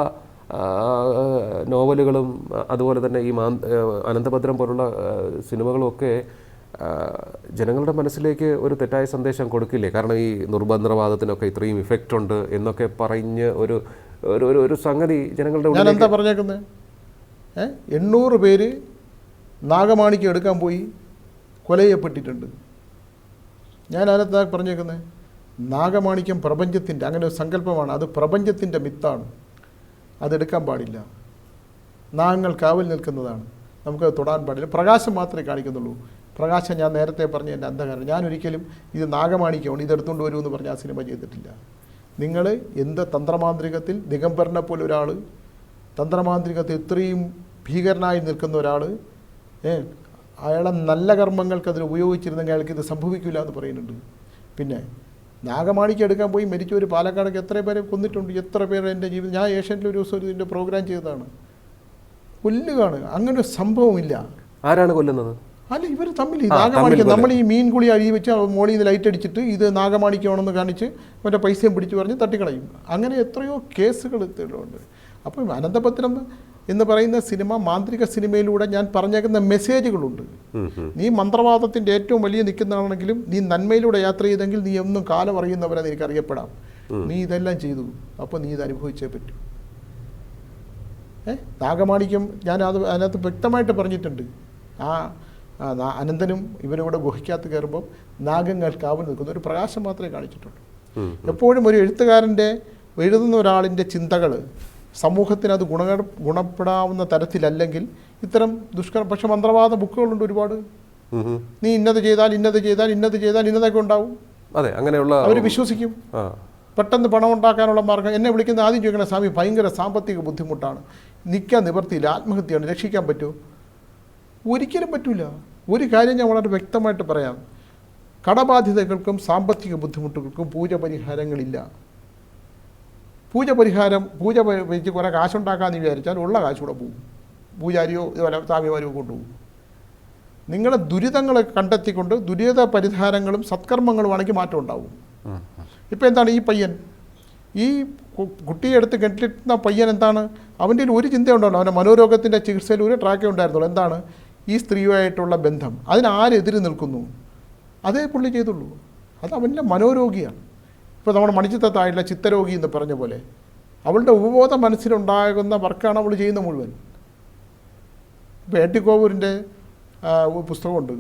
നോവലുകളും അതുപോലെ തന്നെ ഈ മാ അനന്തഭദ്രം പോലുള്ള സിനിമകളൊക്കെ ജനങ്ങളുടെ മനസ്സിലേക്ക് ഒരു തെറ്റായ സന്ദേശം കൊടുക്കില്ലേ? കാരണം ഈ നിർബന്ധവാദത്തിനൊക്കെ ഇത്രയും ഇഫക്റ്റ് ഉണ്ട് എന്നൊക്കെ പറഞ്ഞ് ഒരു ഒരു ഒരു- സംഗതി ജനങ്ങളുടെ ഞാൻ എന്താ പറഞ്ഞേക്കുന്നത് എണ്ണൂറ് പേര് നാഗമാണിക്ക് എടുക്കാൻ പോയി കൊല ചെയ്യപ്പെട്ടിട്ടുണ്ട് ഞാൻ അതിനകത്താ പറഞ്ഞേക്കുന്നത് നാഗമാണിക്യം പ്രപഞ്ചത്തിന്റെ അങ്ങനെ ഒരു സങ്കല്പമാണ്. അത് പ്രപഞ്ചത്തിന്റെ മിത്താണ്. അതെടുക്കാൻ പാടില്ല. നാഗങ്ങൾ കാവൽ നിൽക്കുന്നതാണ്. നമുക്കത് തൊടാൻ പാടില്ല. പ്രകാശം മാത്രമേ കാണിക്കുന്നുള്ളൂ. പ്രകാശം ഞാൻ നേരത്തെ പറഞ്ഞ എന്റെ അന്ധകാരം. ഞാൻ ഒരിക്കലും ഇത് നാഗമാണിക്കമാണ് ഇതെടുത്തുകൊണ്ട് വരുമെന്ന് പറഞ്ഞ് ആ സിനിമ ചെയ്തിട്ടില്ല. നിങ്ങൾ എന്ത് തന്ത്രമാന്ത്രികത്തിൽ ദിഗംബരനെ പോലെ ഒരാൾ തന്ത്രമാന്ത്രികത്തിൽ ഇത്രയും ഭീകരനായി നിൽക്കുന്ന ഒരാൾ അയാളെ നല്ല കർമ്മങ്ങൾക്ക് അതിൽ ഉപയോഗിച്ചിരുന്നെങ്കിൽ അയാൾക്ക് ഇത് സംഭവിക്കില്ല എന്ന് പറയുന്നുണ്ട്. പിന്നെ നാഗമാണിക്ക് എടുക്കാൻ പോയി മരിച്ച ഒരു പാലക്കാടൊക്കെ എത്ര പേരെ കൊന്നിട്ടുണ്ട് എത്ര പേർ എന്റെ ജീവിതം ഞാൻ ഏഷ്യനിൽ ഒരു ദിവസം ഇതിന്റെ പ്രോഗ്രാം ചെയ്തതാണ്. കൊല്ലുകയാണ് അങ്ങനെ ഒരു സംഭവമില്ല. ആരാണ് കൊല്ലുന്നത്? അല്ല ഇവർ തമ്മിൽ ഈ നാഗമാണിക്യം നമ്മൾ ഈ മീൻ കുളി അഴി വെച്ച് മോളിൽ നിന്ന് ലൈറ്റ് അടിച്ചിട്ട് ഇത് നാഗമാണിക്യമാണെന്ന് കാണിച്ച് മറ്റേ പൈസയും പിടിച്ച് പറഞ്ഞ് തട്ടിക്കളയും. അങ്ങനെ എത്രയോ കേസുകൾ ഉണ്ട് അപ്പം അനന്തപത്രം എന്ന് പറയുന്ന സിനിമ മാന്ത്രിക സിനിമയിലൂടെ ഞാൻ പറഞ്ഞേക്കുന്ന മെസ്സേജുകളുണ്ട്. നീ മന്ത്രവാദത്തിന്റെ ഏറ്റവും വലിയ നിൽക്കുന്നതാണെങ്കിലും നീ നന്മയിലൂടെ യാത്ര ചെയ്തെങ്കിൽ നീ ഒന്നും കാലം അറിയുന്നവരെ എനിക്ക് അറിയപ്പെടാം. നീ ഇതെല്ലാം ചെയ്തു. അപ്പോൾ നീ ഇത് അനുഭവിച്ചേ പറ്റൂ. ഏ? നാഗമാണിക്യം ഞാൻ അത് അതിനകത്ത് വ്യക്തമായിട്ട് പറഞ്ഞിട്ടുണ്ട്. ആ അനന്തനും ഇവരിവിടെ ഗുഹയ്ക്കകത്ത് കയറുമ്പോൾ നാഗങ്ങൾ കാവൽ നിൽക്കുന്ന. ഒരു പ്രകാശം മാത്രമേ കാണിച്ചിട്ടുള്ളൂ. എപ്പോഴും ഒരു എഴുത്തുകാരന്റെ എഴുതുന്ന ഒരാളിന്റെ ചിന്തകൾ സമൂഹത്തിന് അത് ഗുണ ഗുണപ്പെടാവുന്ന തരത്തിലല്ലെങ്കിൽ ഇത്തരം ദുഷ്കര പക്ഷെ മന്ത്രവാദ ബുക്കുകളുണ്ട് ഒരുപാട്. നീ ഇന്നത് ചെയ്താൽ ഇന്നത് ചെയ്താൽ ഇന്നത് ചെയ്താൽ ഇന്നതൊക്കെ ഉണ്ടാവും. അതെ അങ്ങനെയുള്ള അവർ വിശ്വസിക്കും. പെട്ടെന്ന് പണം ഉണ്ടാക്കാനുള്ള മാർഗം. എന്നെ വിളിക്കുന്ന ആദ്യം ചോദിക്കണ സ്വാമി ഭയങ്കര സാമ്പത്തിക ബുദ്ധിമുട്ടാണ്. നിൽക്കാൻ നിവർത്തിയില്ല ആത്മഹത്യയാണ്. രക്ഷിക്കാൻ പറ്റുമോ? ഒരിക്കലും പറ്റില്ല ഒരു കാര്യം ഞാൻ വളരെ വ്യക്തമായിട്ട് പറയാം. കടബാധ്യതകൾക്കും സാമ്പത്തിക ബുദ്ധിമുട്ടുകൾക്കും പൂജ പരിഹാരങ്ങളില്ല പൂജ പരിഹാരം പൂജ വെച്ച് കുറേ കാശുണ്ടാക്കാമെന്ന് വിചാരിച്ചാൽ ഉള്ള കാശ് കൂടെ പോകും പൂജാരിയോ ഇതുപോലെ സ്വാമിമാരോ കൊണ്ടുപോകും നിങ്ങളെ ദുരിതങ്ങളെ കണ്ടെത്തിക്കൊണ്ട് ദുരിത പരിഹാരങ്ങളും സത്കർമ്മങ്ങളും ആണെങ്കിൽ മാറ്റം ഉണ്ടാവും. ഇപ്പം എന്താണ് ഈ പയ്യൻ? ഈ കുട്ടിയെ എടുത്ത് കെട്ടിട്ടുന്ന പയ്യൻ എന്താണ്? അവന്റെ ഒരു ചിന്തയുണ്ടല്ലോ. അവന്റെ മനോരോഗത്തിന്റെ ചികിത്സയിൽ ഒരു ട്രാക്കേ ഉണ്ടായിരുന്നുള്ളൂ. എന്താണ്? ഈ സ്ത്രീയുമായിട്ടുള്ള ബന്ധം അതിനാരെതിര് നിൽക്കുന്നു? അതേ പുള്ളി ചെയ്തുള്ളൂ. അത് അവന്റെ മനോരോഗിയാണ്. ഇപ്പോൾ നമ്മുടെ മണിച്ചിത്തത്തായിട്ടുള്ള ചിത്തരോഗി എന്ന് പറഞ്ഞ പോലെ അവളുടെ ഉപബോധ മനസ്സിലുണ്ടാകുന്ന വർക്കാണ് അവൾ ചെയ്യുന്ന മുഴുവൻ. ഇപ്പോൾ ഏട്ടിക്കോവൂരിന്റെ പുസ്തകമുണ്ട്.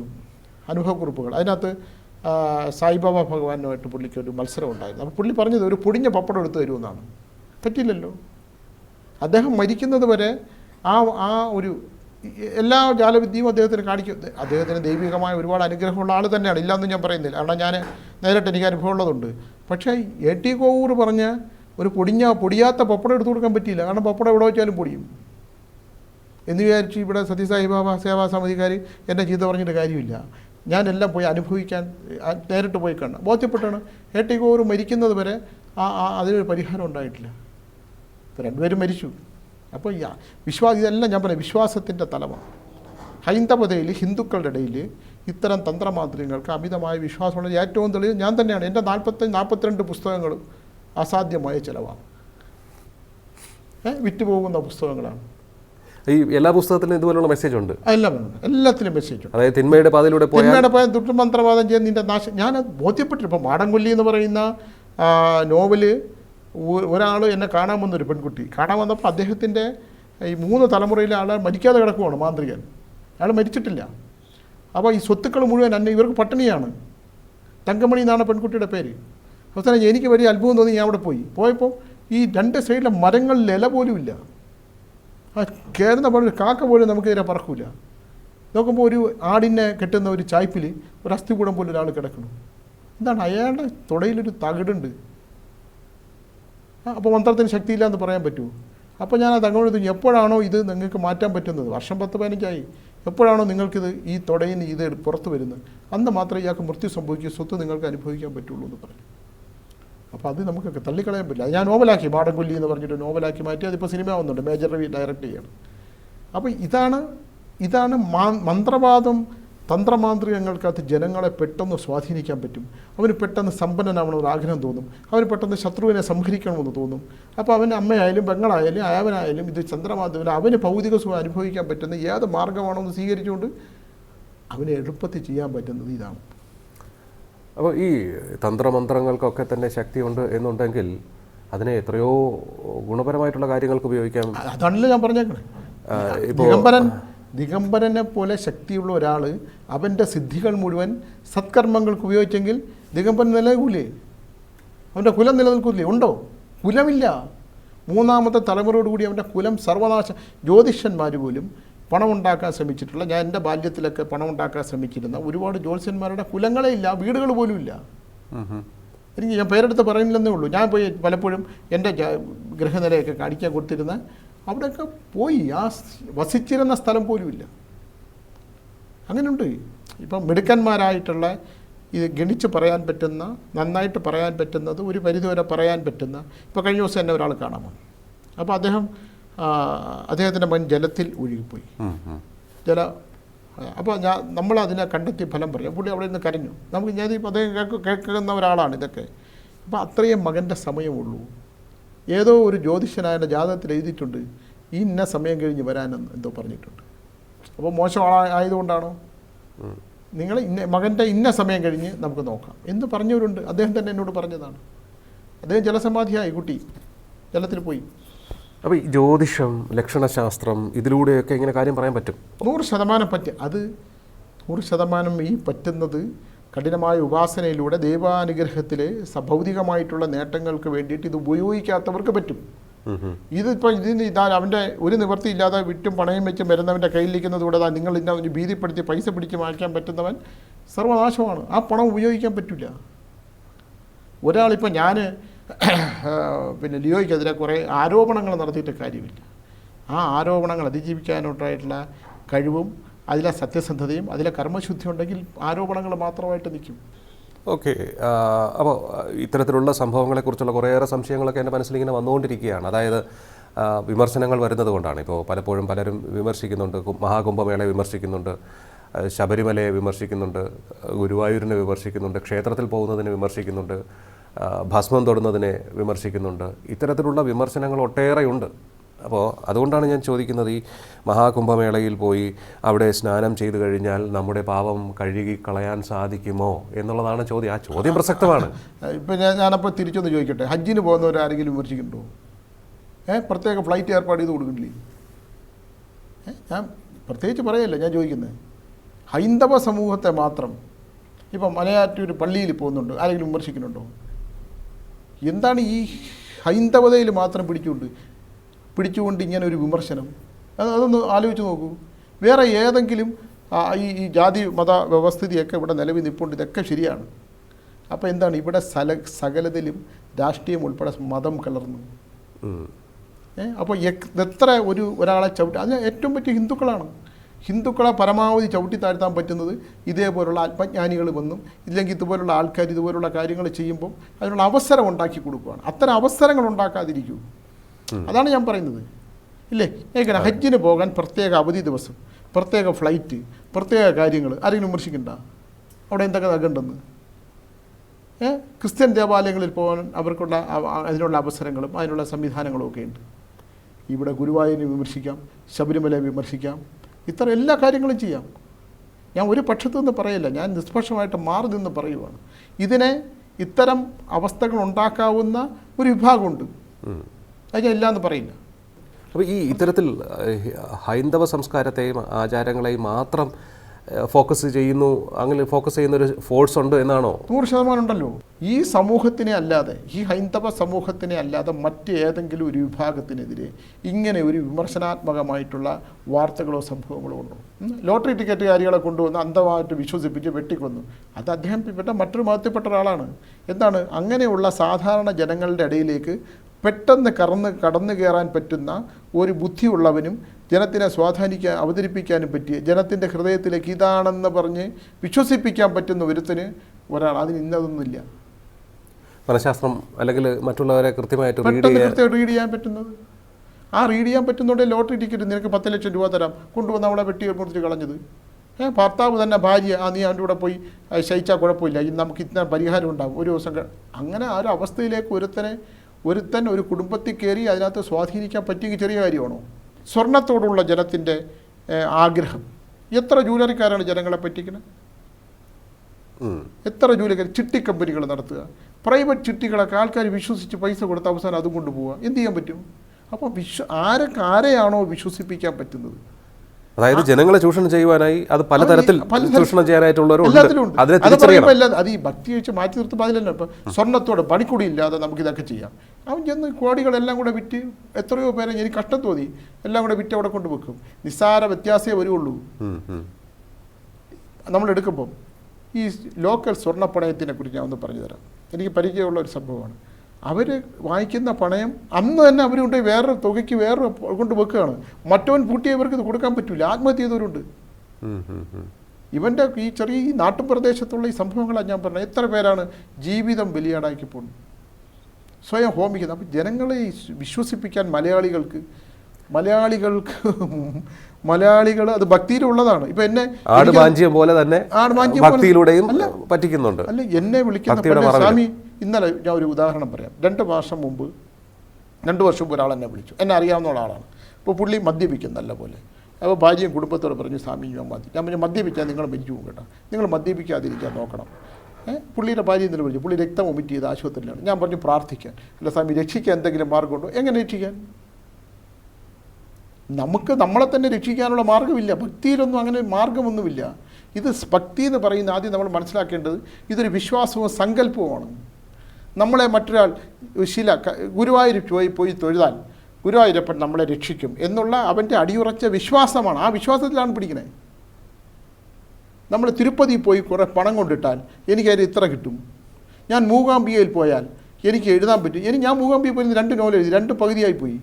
അനുഭവക്കുറിപ്പുകൾ. അതിനകത്ത് സായിബാബ ഭഗവാനുമായിട്ട് പുള്ളിക്ക് ഒരു മത്സരം ഉണ്ടായിരുന്നു. അപ്പോൾ പുള്ളി പറഞ്ഞത് ഒരു പൊടിഞ്ഞ പപ്പടം എടുത്ത് തരുമെന്നാണ് പറ്റില്ലല്ലോ അദ്ദേഹം മരിക്കുന്നത് വരെ ആ ആ ഒരു എല്ലാ ജാലവിദ്യയും അദ്ദേഹത്തിന് കാണിക്കും. അദ്ദേഹത്തിന് ദൈവികമായ ഒരുപാട് അനുഗ്രഹമുള്ള ആൾ തന്നെയാണ്. ഇല്ലയെന്ന് ഞാൻ പറയുന്നില്ല. കാരണം ഞാൻ നേരിട്ട് എനിക്ക് അനുഭവമുള്ളതുണ്ട് പക്ഷേ എ ടി കോവൂർ പറഞ്ഞ് ഒരു പൊടിഞ്ഞ പൊടിയാത്ത പപ്പടം എടുത്തു കൊടുക്കാൻ പറ്റിയില്ല. കാരണം പപ്പടം എവിടെ വെച്ചാലും പൊടിയും. എന്ന് വിചാരിച്ച് ഇവിടെ സത്യസായി ബാബ സേവാ സമിതിക്കാർ എന്നെ ചീത്ത പറഞ്ഞിട്ട് കാര്യമില്ല. ഞാനെല്ലാം പോയി അനുഭവിക്കാൻ നേരിട്ട് പോയി കണ്ട ബോധ്യപ്പെട്ടാണ് എ ടി കോവൂർ മരിക്കുന്നത് വരെ ആ അതിനൊരു പരിഹാരം ഉണ്ടായിട്ടില്ല. രണ്ടുപേരും മരിച്ചു. അപ്പോൾ ഈ വിശ്വാസം ഇതെല്ലാം ഞാൻ പറയാം വിശ്വാസത്തിന്റെ തലമാണ് ഹൈന്ദവതയിൽ ഹിന്ദുക്കളുടെ ഇടയിൽ ഇത്തരം തന്ത്രമാന്ത്രികൾക്ക് അമിതമായ വിശ്വാസമുള്ള ഏറ്റവും തെളിവ് ഞാൻ തന്നെയാണ്. എന്റെ നാൽപ്പത്തി നാൽപ്പത്തിരണ്ട് പുസ്തകങ്ങളും അസാധ്യമായ ചിലവാണ്. വിറ്റുപോകുന്ന പുസ്തകങ്ങളാണ്. ഈ എല്ലാ പുസ്തകത്തിലും ഇതുപോലുള്ള മെസ്സേജ് ഉണ്ട്? എല്ലാം എല്ലാത്തിനും എല്ലാത്തിലും മെസ്സേജ് ഉണ്ട്. അതായത് തിന്മയുടെ പാതയിലൂടെ തിന്മയുടെ പോയ ദുഷ്ടമന്ത്രവാദം ചെയ്യുന്ന നിന്റെ നാശം. ഞാൻ ബോധ്യപ്പെട്ടിട്ടുണ്ട് ഇപ്പോൾ മാടംകൊല്ലി എന്ന് പറയുന്ന നോവൽ ഒരാൾ എന്നെ കാണാൻ വന്നൊരു പെൺകുട്ടി. കാണാൻ വന്നപ്പോൾ അദ്ദേഹത്തിന്റെ ഈ മൂന്ന് തലമുറയിലെ ആൾ മരിക്കാതെ കിടക്കുവാണ് മാന്ത്രികൻ. അയാൾ മരിച്ചിട്ടില്ല. അപ്പോൾ ഈ സ്വത്തുക്കൾ മുഴുവൻ അന്നെ ഇവർക്ക് പട്ടിണിയാണ്. തങ്കമണി എന്നാണ് പെൺകുട്ടിയുടെ പേര്. അവസാനം എനിക്ക് വലിയ അത്ഭുതം തോന്നി ഞാൻ അവിടെ പോയി. പോയപ്പോൾ ഈ രണ്ട് സൈഡിലെ മരങ്ങളിൽ ഇല പോലുമില്ല ആ കയറുന്ന പോലെ കാക്ക പോലും നമുക്ക് ഇതിനെ പറക്കൂല. നോക്കുമ്പോൾ ഒരു ആടിനെ കെട്ടുന്ന ഒരു ചായ്പിൽ ഒരു അസ്ഥികൂടം പോലെ ഒരാൾ കിടക്കണം എന്താണ് അയാളുടെ തുടയിലൊരു തകിടുണ്ട്. അപ്പോൾ മന്ത്രത്തിന് ശക്തിയില്ല എന്ന് പറയാൻ പറ്റുമോ അപ്പോൾ ഞാൻ ആ തോന്നി എപ്പോഴാണോ ഇത് നിങ്ങൾക്ക് മാറ്റാൻ പറ്റുന്നത്? വർഷം പത്ത് പതിനഞ്ചായി. എപ്പോഴാണോ നിങ്ങൾക്കിത് ഈ തുടയിൽ നിന്ന് ഇത് പുറത്ത് വരുന്നത്? അന്ന് മാത്രമേ ഇയാൾക്ക് മൃത്യു സംഭവിക്കുക സ്വത്ത് നിങ്ങൾക്ക് അനുഭവിക്കാൻ പറ്റുള്ളൂ എന്ന് പറഞ്ഞു. അപ്പോൾ അത് നമുക്കൊക്കെ തള്ളിക്കളയാൻ പറ്റില്ല. ഞാൻ നോവലാക്കി മാടൻകൊല്ലി എന്ന് പറഞ്ഞിട്ട് നോവലാക്കി മാറ്റി അതിപ്പോൾ സിനിമ ആവുന്നുണ്ട്. മേജർ റവി ഡയറക്റ്റ് ചെയ്യണം. അപ്പോൾ ഇതാണ് ഇതാണ് മന്ത്രവാദം തന്ത്രമാന്ത്രികങ്ങൾക്കകത്ത് ജനങ്ങളെ പെട്ടെന്ന് സ്വാധീനിക്കാൻ പറ്റും. അവന് പെട്ടെന്ന് സമ്പന്നനാവണം ഒരു ആഗ്രഹം തോന്നും. അവന് പെട്ടെന്ന് ശത്രുവിനെ സംഹരിക്കണമെന്ന് തോന്നും. അപ്പോൾ അവൻ അമ്മയായാലും പെങ്ങളായാലും അയാവനായാലും ഇത് ചന്ദ്രമാധവന് അവന് ഭൗതിക സുഖം അനുഭവിക്കാൻ പറ്റുന്ന ഏത് മാർഗമാണോ എന്ന് സ്വീകരിച്ചുകൊണ്ട് അവന് എളുപ്പത്തിൽ ചെയ്യാൻ പറ്റുന്നത് ഇതാണ്. അപ്പോൾ ഈ തന്ത്രമന്ത്രങ്ങൾക്കൊക്കെ തന്നെ ശക്തിയുണ്ട് എന്നുണ്ടെങ്കിൽ അതിനെ എത്രയോ ഗുണപരമായിട്ടുള്ള കാര്യങ്ങൾക്ക് ഉപയോഗിക്കാം. അതാണല്ലോ ഞാൻ പറഞ്ഞേക്കണേ. ഇപ്പോൾ ദിഗംബരനെ പോലെ ശക്തിയുള്ള ഒരാൾ അവന്റെ സിദ്ധികൾ മുഴുവൻ സത്കർമ്മങ്ങൾക്ക് ഉപയോഗിച്ചെങ്കിൽ ദിഗംബരൻ നിലനിൽക്കൂലേ അവന്റെ കുലം നിലനിൽക്കൂലേ? ഉണ്ടോ? കുലമില്ല. മൂന്നാമത്തെ തലമുറയോടുകൂടി അവന്റെ കുലം സർവനാശ ജ്യോതിഷന്മാർ പോലും പണമുണ്ടാക്കാൻ ശ്രമിച്ചിട്ടുള്ള ഞാൻ എന്റെ ബാല്യത്തിലൊക്കെ പണമുണ്ടാക്കാൻ ശ്രമിച്ചിരുന്ന ഒരുപാട് ജ്യോതിഷന്മാരുടെ കുലങ്ങളേ ഇല്ല വീടുകൾ പോലും ഇല്ല. എനിക്ക് ഞാൻ പേരെടുത്ത് പറയുന്നില്ലെന്നേ ഉള്ളൂ. ഞാൻ പോയി പലപ്പോഴും എന്റെ ഗ്രഹനിലയൊക്കെ കാണിക്കാൻ കൊടുത്തിരുന്ന അവിടെയൊക്കെ പോയി. ആ വസിച്ചിരുന്ന സ്ഥലം പോലും ഇല്ല. അങ്ങനെയുണ്ട്. ഇപ്പം മിടുക്കന്മാരായിട്ടുള്ള ഇത് ഗണിച്ച് പറയാൻ പറ്റുന്ന നന്നായിട്ട് പറയാൻ പറ്റുന്നത് ഒരു പരിധിവരെ പറയാൻ പറ്റുന്ന ഇപ്പോൾ കഴിഞ്ഞ ദിവസം തന്നെ ഒരാൾ കാണാൻ വന്നു. അപ്പോൾ അദ്ദേഹം അദ്ദേഹത്തിന്റെ മകൻ ജലത്തിൽ ഒഴുകിപ്പോയി. ജല. അപ്പോൾ ഞാൻ നമ്മൾ അതിനെ കണ്ടെത്തി ഫലം പറയും. പുള്ളി അവിടെ നിന്ന് കരഞ്ഞു. നമുക്ക് ഞാൻ ഇപ്പോൾ അദ്ദേഹം കേൾക്കുന്ന ഒരാളാണ് ഇതൊക്കെ. അപ്പോൾ അത്രയും മകന്റെ സമയമുള്ളൂ. ഏതോ ഒരു ജ്യോതിഷനായ ജാതകത്തിൽ എഴുതിയിട്ടുണ്ട് ഈ ഇന്ന സമയം കഴിഞ്ഞ് വരാനെന്ന് എന്തോ പറഞ്ഞിട്ടുണ്ട്. അപ്പോൾ മോശം ആയതുകൊണ്ടാണോ? നിങ്ങൾ ഇന്ന മകന്റെ ഇന്ന സമയം കഴിഞ്ഞ് നമുക്ക് നോക്കാം. എന്ന് പറഞ്ഞവരുണ്ട്. അദ്ദേഹം തന്നെ എന്നോട് പറഞ്ഞതാണ്. അദ്ദേഹം ജലസമാധിയായി കുട്ടി. ജലത്തിൽ പോയി. അപ്പോൾ ഈ ജ്യോതിഷം ലക്ഷണശാസ്ത്രം ഇതിലൂടെയൊക്കെ ഇങ്ങനെ കാര്യം പറയാൻ പറ്റും. നൂറ് ശതമാനം പറ്റും അത് നൂറ് ശതമാനം ഈ പറ്റുന്നത് കഠിനമായ ഉപാസനയിലൂടെ ദൈവാനുഗ്രഹത്തിൽ ഭൗതികമായിട്ടുള്ള നേട്ടങ്ങൾക്ക് വേണ്ടിയിട്ട് ഇത് ഉപയോഗിക്കാത്തവർക്ക് പറ്റും. ഇതിപ്പോൾ ഇതിന് ഇതാ അവന്റെ ഒരു നിവൃത്തി ഇല്ലാതെ വിറ്റും പണയം വെച്ചും വരുന്നവന്റെ കയ്യിലിരിക്കുന്നത് കൂടെ നിങ്ങൾ ഇന്ന അവന് ഭീതിപ്പെടുത്തി പൈസ പിടിച്ച് മാറ്റാൻ പറ്റുന്നവൻ സർവനാശമാണ്. ആ പണം ഉപയോഗിക്കാൻ പറ്റില്ല. ഒരാളിപ്പോൾ ഞാൻ പിന്നെ ലിയോയ്ക്കെതിരെ കുറേ ആരോപണങ്ങൾ നടത്തിയിട്ട് കാര്യമില്ല. ആ ആരോപണങ്ങൾ അതിജീവിക്കാനായിട്ടുള്ള കഴിവും അതിലെ സത്യസന്ധതയും അതിലെ കർമ്മശുദ്ധി ഉണ്ടെങ്കിൽ ആരോപണങ്ങൾ മാത്രമായിട്ട് നിൽക്കും. ഓക്കെ. അപ്പോൾ ഇത്തരത്തിലുള്ള സംഭവങ്ങളെക്കുറിച്ചുള്ള കുറേയേറെ സംശയങ്ങളൊക്കെ എന്റെ മനസ്സിലിങ്ങനെ വന്നുകൊണ്ടിരിക്കുകയാണ്. അതായത് വിമർശനങ്ങൾ വരുന്നത് കൊണ്ടാണ്. ഇപ്പോൾ പലപ്പോഴും പലരും വിമർശിക്കുന്നുണ്ട്. മഹാകുംഭമേളയെ വിമർശിക്കുന്നുണ്ട്. ശബരിമലയെ വിമർശിക്കുന്നുണ്ട്. ഗുരുവായൂരിനെ വിമർശിക്കുന്നുണ്ട്. ക്ഷേത്രത്തിൽ പോകുന്നതിനെ വിമർശിക്കുന്നുണ്ട്. ഭസ്മം തൊടുന്നതിനെ വിമർശിക്കുന്നുണ്ട്. ഇത്തരത്തിലുള്ള വിമർശനങ്ങൾ ഒട്ടേറെയുണ്ട്. അപ്പോൾ അതുകൊണ്ടാണ് ഞാൻ ചോദിക്കുന്നത് ഈ മഹാകുംഭമേളയിൽ പോയി അവിടെ സ്നാനം ചെയ്തു കഴിഞ്ഞാൽ നമ്മുടെ പാപം കഴുകി കളയാൻ സാധിക്കുമോ എന്നുള്ളതാണ് ചോദ്യം. ആ ചോദ്യം പ്രസക്തമാണ്. ഇപ്പം ഞാൻ ഞാനപ്പോൾ തിരിച്ചൊന്ന് ചോദിക്കട്ടെ? ഹജ്ജിന് പോകുന്നവർ ആരെങ്കിലും വിമർശിക്കുന്നുണ്ടോ ഏ പ്രത്യേക ഫ്ലൈറ്റ് ഏർപ്പാട് ചെയ്ത് കൊടുക്കണില്ലേ? ഞാൻ പ്രത്യേകിച്ച് പറയല്ല ഞാൻ ചോദിക്കുന്നത് ഹൈന്ദവ സമൂഹത്തെ മാത്രം ഇപ്പം മലയാറ്റൂർ പള്ളിയിൽ പോകുന്നുണ്ട് ആരെങ്കിലും വിമർശിക്കുന്നുണ്ടോ? എന്താണ് ഈ ഹൈന്ദവതയിൽ മാത്രം പിടിച്ചുകൊണ്ട് പിടിച്ചുകൊണ്ട് ഇങ്ങനെ ഒരു വിമർശനം. അത് അതൊന്ന് ആലോചിച്ച് നോക്കൂ. വേറെ ഏതെങ്കിലും ഈ ഈ ജാതി മത വ്യവസ്ഥിതിയൊക്കെ ഇവിടെ നിലവിൽ നിൽപ്പുണ്ട് ഇതൊക്കെ ശരിയാണ്. അപ്പോൾ എന്താണ്? ഇവിടെ സല സകലതിലും രാഷ്ട്രീയം ഉൾപ്പെടെ മതം കലർന്നു. അപ്പോൾ എത്ര ഒരു ഒരാളെ ചവിട്ടി അതിന് ഏറ്റവും പറ്റിയ ഹിന്ദുക്കളാണ്. ഹിന്ദുക്കളെ പരമാവധി ചവിട്ടി താഴ്ത്താൻ പറ്റുന്നത് ഇതേപോലുള്ള ആത്മജ്ഞാനികൾ വന്നും ഇല്ലെങ്കിൽ ഇതുപോലുള്ള ആൾക്കാർ ഇതുപോലുള്ള കാര്യങ്ങൾ ചെയ്യുമ്പോൾ അതിനുള്ള അവസരം ഉണ്ടാക്കി കൊടുക്കുകയാണ് അത്തരം അവസരങ്ങൾ ഉണ്ടാക്കാതിരിക്കൂ. അതാണ് ഞാൻ പറയുന്നത്. ഇല്ലേ? ഏകന ഹജ്ജിന് പോകാൻ പ്രത്യേക അവധി ദിവസം പ്രത്യേക ഫ്ലൈറ്റ് പ്രത്യേക കാര്യങ്ങൾ ആരെങ്കിലും വിമർശിക്കണ്ട? അവിടെ എന്തൊക്കെ നൽകണ്ടെന്ന്? ഏ? ക്രിസ്ത്യൻ ദേവാലയങ്ങളിൽ പോകാൻ അവർക്കുള്ള അവ- അതിനുള്ള അവസരങ്ങളും അതിനുള്ള സംവിധാനങ്ങളും ഒക്കെ ഉണ്ട്. ഇവിടെ ഗുരുവായൂരിനെ വിമർശിക്കാം ശബരിമലയെ വിമർശിക്കാം ഇത്ര എല്ലാ കാര്യങ്ങളും ചെയ്യാം. ഞാൻ ഒരു പക്ഷത്തു നിന്ന് പറയില്ല ഞാൻ നിഷ്പക്ഷമായിട്ട് മാറി നിന്ന് പറയുവാണ്. ഇതിനെ ഇത്തരം അവസ്ഥകൾ ഉണ്ടാക്കാവുന്ന ഒരു വിഭാഗമുണ്ട്. അത് ഞാൻ ഇല്ല എന്ന് പറയില്ല അപ്പോൾ ഈ ഇത്തരത്തിൽ ഹൈന്ദവ സംസ്കാരത്തെയും ആചാരങ്ങളെയും മാത്രം ഫോക്കസ് ചെയ്യുന്നു അങ്ങനെ ഫോക്കസ് ചെയ്യുന്ന ഒരു ഫോഴ്സ് ഉണ്ട് എന്നാണോ? നൂറ് ശതമാനം ഉണ്ടല്ലോ. ഈ സമൂഹത്തിനെ അല്ലാതെ ഈ ഹൈന്ദവ സമൂഹത്തിനെ അല്ലാതെ മറ്റ് ഏതെങ്കിലും ഒരു വിഭാഗത്തിനെതിരെ ഇങ്ങനെ ഒരു വിമർശനാത്മകമായിട്ടുള്ള വാർത്തകളോ സംഭവങ്ങളോ ഉണ്ടോ? ലോട്ടറി ടിക്കറ്റ് ടിക്കറ്റുകാരികളെ കൊണ്ടുവന്ന് അന്ധമായിട്ട് വിശ്വസിപ്പിച്ച് വെട്ടിക്കൊന്നു. അത് അദ്ദേഹം പെട്ട മറ്റൊരു മതത്തിൽപ്പെട്ട ഒരാളാണ്. എന്താണ് അങ്ങനെയുള്ള സാധാരണ ജനങ്ങളുടെ ഇടയിലേക്ക് പെട്ടെന്ന് കറന്ന് കടന്നു കയറാൻ പറ്റുന്ന ഒരു ബുദ്ധിയുള്ളവനും ജനത്തിനെ സ്വാധീനിക്കാൻ അവതരിപ്പിക്കാനും പറ്റിയ ജനത്തിന്റെ ഹൃദയത്തിലേക്ക് ഇതാണെന്ന് പറഞ്ഞ് വിശ്വസിപ്പിക്കാൻ പറ്റുന്ന ഒരുത്തിന് ഒരാൾ അതിന് ഇന്നതൊന്നുമില്ല. മനഃശാസ്ത്രം അല്ലെങ്കിൽ മറ്റുള്ളവരെ കൃത്യമായിട്ട് പെട്ടെന്ന് കൃത്യമായിട്ട് റീഡ് ചെയ്യാൻ പറ്റുന്നത്. ആ റീഡ് ചെയ്യാൻ പറ്റുന്നുണ്ടെങ്കിൽ ലോട്ടറി ടിക്കറ്റ് നിനക്ക് പത്ത് ലക്ഷം രൂപ തരാം. കൊണ്ടുവന്ന് അവളെ വെട്ടി മുറിച്ച് കളഞ്ഞത്. ഏഹ് ഭർത്താവ് തന്നെ ഭാര്യ ആ നീ അവന്റെ കൂടെ പോയി ശയിച്ചാൽ കുഴപ്പമില്ല. ഇനി നമുക്ക് ഇത്ര പരിഹാരം ഉണ്ടാകും ഒരു ദിവസം അങ്ങനെ ആ ഒരു അവസ്ഥയിലേക്ക് ഒരുത്തനെ ഒരുത്തൻ ഒരു കുടുംബത്തിൽ കയറി അതിനകത്ത് സ്വാധീനിക്കാൻ പറ്റിയെങ്കിൽ ചെറിയ കാര്യമാണോ? സ്വർണത്തോടുള്ള ജനത്തിന്റെ ആഗ്രഹം. എത്ര ജൂലറിക്കാരാണ് ജനങ്ങളെ പറ്റിക്കുന്നത് എത്ര ജൂലിക്കാർ ചിട്ടി കമ്പനികൾ നടത്തുക? പ്രൈവറ്റ് ചിട്ടികളൊക്കെ ആൾക്കാർ വിശ്വസിച്ച് പൈസ കൊടുത്ത് അവസാനം അതും കൊണ്ടുപോവുക എന്ത് ചെയ്യാൻ പറ്റും? അപ്പോൾ വിശ്വ ആരൊക്കെ ആരെയാണോ വിശ്വസിപ്പിക്കാൻ പറ്റുന്നത്? അതായത് ജനങ്ങളെ ചൂഷണം ചെയ്യുവാനായി അത് പലതരത്തിൽ ചൂഷണം ചെയ്യാനായിട്ടുള്ളവരുണ്ട് അതിനെ അത് തിരിച്ചറിയണം. ഈ ഭക്തി വെച്ച് മാറ്റി നിർത്തുമ്പോൾ അതിലല്ല? ഇപ്പം സ്വർണത്തോടെ പണിക്കൂടി ഇല്ലാതെ നമുക്ക് ഇതൊക്കെ ചെയ്യാം. അവൻ ചെന്ന് കോടികളെല്ലാം കൂടെ വിറ്റ് എത്രയോ പേരെ എനിക്ക് കഷ്ടം തോന്നി. എല്ലാം കൂടെ വിറ്റ് അവിടെ കൊണ്ട് വെക്കും. നിസ്സാര വ്യത്യാസമേ വരുള്ളൂ. നമ്മൾ എടുക്കുമ്പം ഈ ലോക്കൽ സ്വർണപ്പണയത്തിനെ കുറിച്ച് ഞാൻ ഒന്ന് പറഞ്ഞു തരാം എനിക്ക് പരിചയമുള്ള ഒരു സംഭവമാണ്. അവർ വാങ്ങിക്കുന്ന പണയം അന്ന് തന്നെ അവരുണ്ട് വേറൊരു തുകയ്ക്ക് വേറെ കൊണ്ട് വെക്കുകയാണ്. മറ്റവൻ പൂട്ടിയവർക്ക് ഇത് കൊടുക്കാൻ പറ്റില്ല ആത്മഹത്യ ചെയ്തവരുണ്ട്. ഇവന്റെ ഈ ചെറിയ ഈ നാട്ടുപ്രദേശത്തുള്ള ഈ സംഭവങ്ങളാണ് ഞാൻ പറഞ്ഞത്. എത്ര പേരാണ് ജീവിതം ബലിയാടാക്കി പോകുന്നത് സ്വയം ഹോമിക്കുന്നത്. അപ്പം ജനങ്ങളെ വിശ്വസിപ്പിക്കാൻ മലയാളികൾക്ക് മലയാളികൾക്ക് <laughs> മലയാളികൾ അത് ഭക്തിയിലുള്ളതാണ്. ഇപ്പം എന്നെ ആട് എനിക്ക് മാഞ്ചിയം പോലെ തന്നെ ആട് മാഞ്ചിയം പോലെ- ഭക്തിയിലൂടെയും പറ്റിക്കുന്നുണ്ട്. അല്ല എന്നെ വിളിക്കുന്ന സ്വാമി ഇന്നലെ ഞാൻ ഒരു ഉദാഹരണം പറയാം. രണ്ട് മാസം മുമ്പ് രണ്ട് വർഷം മുമ്പ് ഒരാൾ എന്നെ വിളിച്ചു. എന്നെ അറിയാവുന്ന ഒരാളാണ്. അപ്പോൾ പുള്ളി മദ്യപിക്കും നല്ല പോലെ. അപ്പോൾ ഭാര്യയും കുടുംബത്തോട് പറഞ്ഞു സ്വാമി ഞാൻ മദ്യ ഞാൻ പറഞ്ഞു മദ്യപിച്ചാൽ നിങ്ങൾ മരിച്ചു പോകും കേട്ടോ. നിങ്ങൾ മദ്യപിക്കാതിരിക്കാൻ നോക്കണം. പുള്ളിയുടെ ഭാര്യ ഇന്നലെ വിളിച്ചു. പുള്ളി രക്തം ഒമിറ്റ് ചെയ്ത് ആശുപത്രിയിലാണ്. ഞാൻ പറഞ്ഞു പ്രാർത്ഥിക്കാൻ. അല്ല സ്വാമി രക്ഷിക്കാൻ എന്തെങ്കിലും മാർഗമുണ്ടോ എങ്ങനെ രക്ഷിക്കാൻ? നമുക്ക് നമ്മളെ തന്നെ രക്ഷിക്കാനുള്ള മാർഗമില്ല. ഭക്തിയിലൊന്നും അങ്ങനെ മാർഗമൊന്നുമില്ല ഇത് ഭക്തി എന്ന് പറയുന്ന ആദ്യം നമ്മൾ മനസ്സിലാക്കേണ്ടത് ഇതൊരു വിശ്വാസവും സങ്കല്പവുമാണ്. നമ്മളെ മറ്റൊരാൾ ശില ഗുരുവായൂർ പോയി പോയി തൊഴുതാൽ ഗുരുവായൂരപ്പൻ നമ്മളെ രക്ഷിക്കും എന്നുള്ള അവന്റെ അടിയുറച്ച വിശ്വാസമാണ്. ആ വിശ്വാസത്തിലാണ് പിടിക്കുന്നത് നമ്മൾ തിരുപ്പതി പോയി കുറേ പണം കൊണ്ടിട്ടാൽ എനിക്കതിൽ ഇത്ര കിട്ടും. ഞാൻ മൂകാംബികയിൽ പോയാൽ എനിക്ക് എഴുതാൻ പറ്റും. ഇനി ഞാൻ മൂകാംബികയിൽ പോയി രണ്ട് നോവൽ എഴുതി രണ്ട് പകുതിയായി പോയി.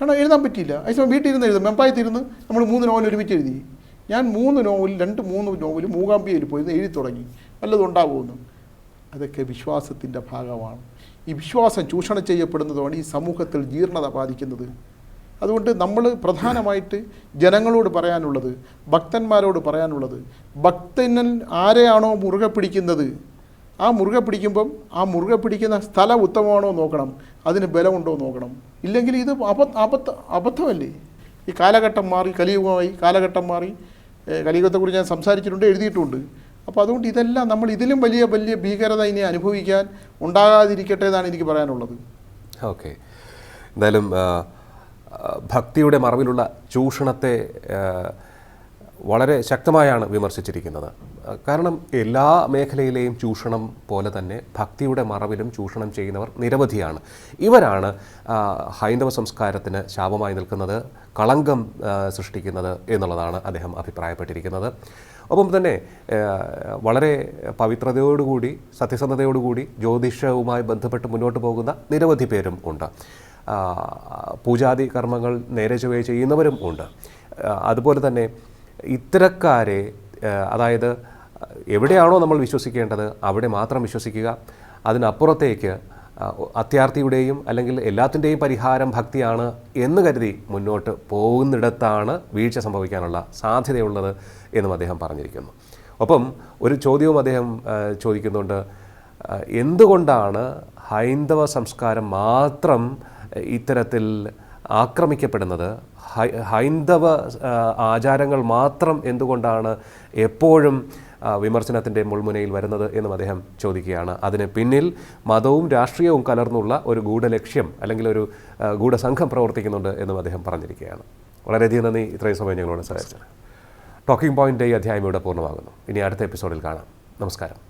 കാരണം എഴുതാൻ പറ്റിയില്ല. അതേസമയം വീട്ടിൽ ഇരുന്ന് എഴുതും. മെമ്പായത്തിരുന്ന് നമ്മൾ മൂന്ന് നോവൽ ഒരുമിച്ച് എഴുതി. ഞാൻ മൂന്ന് നോവൽ രണ്ട് മൂന്ന് നോവൽ മൂകാംബികയിൽ പോയി എഴുതി തുടങ്ങി. വല്ലതും അതൊക്കെ വിശ്വാസത്തിന്റെ ഭാഗമാണ്. ഈ വിശ്വാസം ചൂഷണം ചെയ്യപ്പെടുന്നതുമാണ് ഈ സമൂഹത്തിൽ ജീർണത ബാധിക്കുന്നത്. അതുകൊണ്ട് നമ്മൾ പ്രധാനമായിട്ട് ജനങ്ങളോട് പറയാനുള്ളത് ഭക്തന്മാരോട് പറയാനുള്ളത് ഭക്തനൻ ആരെയാണോ മുറുകെ പിടിക്കുന്നത് ആ മുറുകെ പിടിക്കുമ്പം ആ മുറുകെ പിടിക്കുന്ന സ്ഥലം ഉത്തമമാണോ നോക്കണം അതിന് ബലമുണ്ടോ നോക്കണം. ഇല്ലെങ്കിൽ ഇത് അബ അബദ്ധ അബദ്ധമല്ലേ? ഈ കാലഘട്ടം മാറി കലിയുഗമായി കാലഘട്ടം മാറി കലിയുഗത്തെക്കുറിച്ച് ഞാൻ സംസാരിച്ചിട്ടുണ്ട് എഴുതിയിട്ടുണ്ട്. അപ്പോൾ അതുകൊണ്ട് ഇതെല്ലാം നമ്മൾ ഇതിലും വലിയ വലിയ ഭീകരത ഇനി അനുഭവിക്കാൻ ഉണ്ടാകാതിരിക്കട്ടെ എന്നാണ് എനിക്ക് പറയാനുള്ളത്. ഓക്കെ. എന്തായാലും ഭക്തിയുടെ മറവിലുള്ള ചൂഷണത്തെ വളരെ ശക്തമായാണ് വിമർശിച്ചിരിക്കുന്നത്. കാരണം എല്ലാ മേഖലയിലെയും ചൂഷണം പോലെ തന്നെ ഭക്തിയുടെ മറവിലും ചൂഷണം ചെയ്യുന്നവർ നിരവധിയാണ്. ഇവരാണ് ഹൈന്ദവ സംസ്കാരത്തിന് ശാപമായി നിൽക്കുന്നത് കളങ്കം സൃഷ്ടിക്കുന്നത് എന്നുള്ളതാണ് അദ്ദേഹം അഭിപ്രായപ്പെട്ടിരിക്കുന്നത്. ഒപ്പം തന്നെ വളരെ പവിത്രതയോടുകൂടി സത്യസന്ധതയോടുകൂടി ജ്യോതിഷവുമായി ബന്ധപ്പെട്ട് മുന്നോട്ട് പോകുന്ന നിരവധി പേരും ഉണ്ട്. പൂജാതി കർമ്മങ്ങൾ നേരെ ചൊവ്വേ ചെയ്യുന്നവരും ഉണ്ട്. അതുപോലെ തന്നെ ഇത്തരക്കാരെ അതായത് എവിടെയാണോ നമ്മൾ വിശ്വസിക്കേണ്ടത് അവിടെ മാത്രം വിശ്വസിക്കുക അതിനപ്പുറത്തേക്ക് അത്യാർത്ഥിയുടെയും അല്ലെങ്കിൽ എല്ലാത്തിന്റെയും പരിഹാരം ഭക്തിയാണ് എന്ന് കരുതി മുന്നോട്ട് പോകുന്നിടത്താണ് വീഴ്ച സംഭവിക്കാനുള്ള സാധ്യതയുള്ളത് എന്നും അദ്ദേഹം പറഞ്ഞിരിക്കുന്നു. ഒപ്പം ഒരു ചോദ്യവും അദ്ദേഹം ചോദിക്കുന്നുണ്ട്. എന്തുകൊണ്ടാണ് ഹൈന്ദവ സംസ്കാരം മാത്രം ഇത്തരത്തിൽ ആക്രമിക്കപ്പെടുന്നത്? ഹൈന്ദവ ആചാരങ്ങൾ മാത്രം എന്തുകൊണ്ടാണ് എപ്പോഴും വിമർശനത്തിന്റെ മുൾമുനയിൽ വരുന്നത് എന്നും അദ്ദേഹം ചോദിക്കുകയാണ്. അതിന് പിന്നിൽ മതവും രാഷ്ട്രീയവും കലർന്നുള്ള ഒരു ഗൂഢലക്ഷ്യം അല്ലെങ്കിൽ ഒരു ഗൂഢസംഘം പ്രവർത്തിക്കുന്നുണ്ട് എന്നും അദ്ദേഹം പറഞ്ഞിരിക്കുകയാണ്. വളരെയധികം നന്ദി. ഇത്രയും സമയം ഞങ്ങളോട് സഹായിച്ചത് ടോക്കിംഗ് പോയിന്റ് ഈ അധ്യായം ഇവിടെ പൂർണമാകുന്നു. ഇനി അടുത്ത എപ്പിസോഡിൽ കാണാം. നമസ്കാരം.